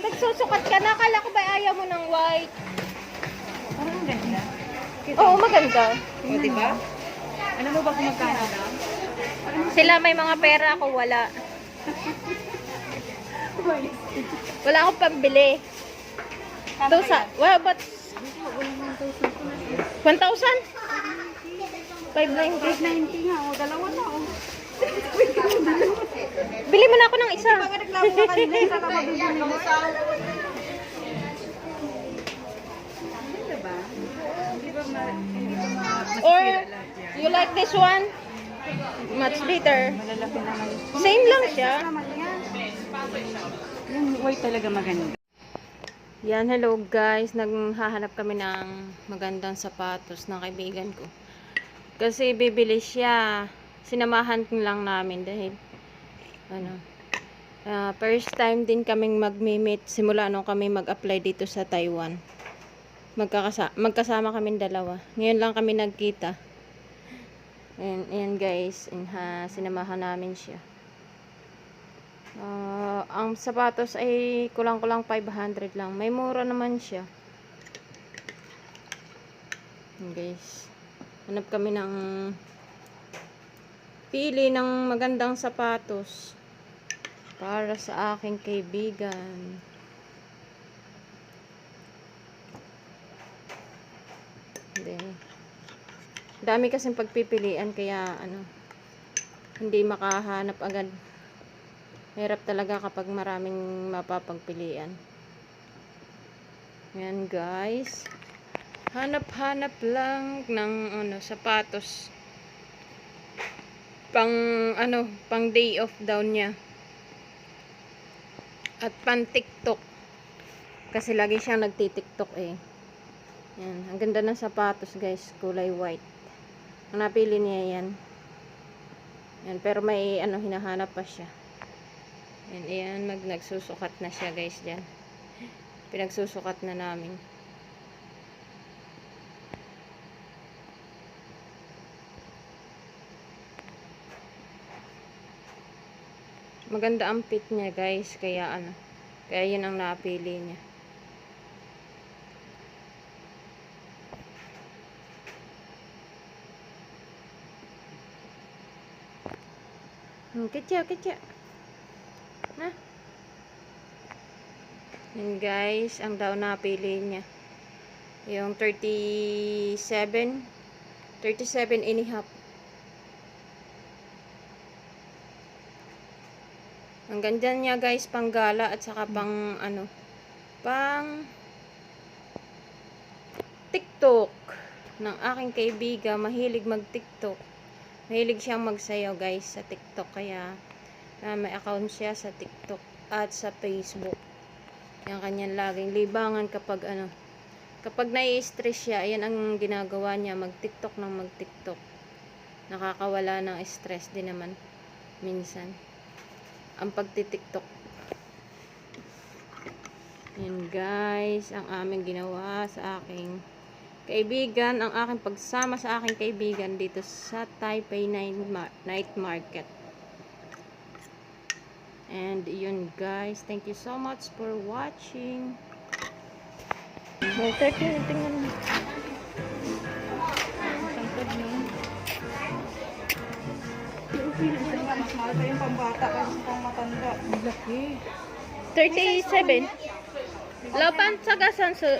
Nagsusukat ka na. Kala ko ba ayaw mo ng white? Parang ang ganda. Oo, maganda. O, di ba? Ano mo ba kung magkano na? Sila may mga pera, ako wala. Wala akong pambili. Tusa, well, but 1,000? 590? 890 nga, o. Dalawa na, o. Bili mo na ako ng isa. Or, you like this one? Much naman. Same lang siya. Yung white talaga maganda. Yan, hello guys. Naghahanap kami ng magandang sapatos ng kaibigan ko. Kasi bibili siya. Sinamahan lang namin dahil ano, ah, first time din kaming magmi-meet simula nung kami mag-apply dito sa Taiwan. Magkakasa magkasama kami dalawa. Ngayon lang kami nagkita. Ayan, ayan guys, in, ha, sinamahan namin siya. Ah, ang sapatos ay kulang-kulang 500 lang. May mura naman siya. Ayan, guys. Hanap kami ng pili ng magandang sapatos para sa aking kaibigan. Hindi. Dami kasing pagpipilian kaya ano hindi makahanap agad. Hirap talaga kapag maraming mapapagpilian. Yan guys. Hanap-hanap lang ng ano sapatos. Pang ano, pang day off daw niya. At pan TikTok. Kasi lagi siyang nagti-TikTok eh. Yan, ang ganda ng sapatos guys, kulay white. Ang napili niya yan. Yan, pero may ano hinahanap pa siya. Yan, ayan, mag nagsusukat na siya guys dyan. Pinagsusukat na namin. Maganda ang fit niya guys, kaya ano, kaya yun ang napili niya. Hmm, kitya, kitya. Na? Yan guys, ang daw napili niya. Yung 37, 37 and a half. Ang ganda niya guys, pang gala at saka pang ano, pang TikTok ng aking kaibigan. Mahilig mag-TikTok. Mahilig siyang magsayaw guys sa TikTok. Kaya na may account siya sa TikTok at sa Facebook. Yan kanyang laging libangan kapag ano, kapag nai-stress siya, ayan ang ginagawa niya, mag-TikTok ng mag-TikTok. Nakakawala ng stress din naman minsan ang pagtitiktok. Yan guys, ang aming ginawa sa aking kaibigan, ang aking pagsama sa aking kaibigan dito sa Taipei Night Mar- Night Market. And yun guys, thank you so much for watching. Well, 30 na tingnan mo. Tangkad mo. 37. Lapan saga sansu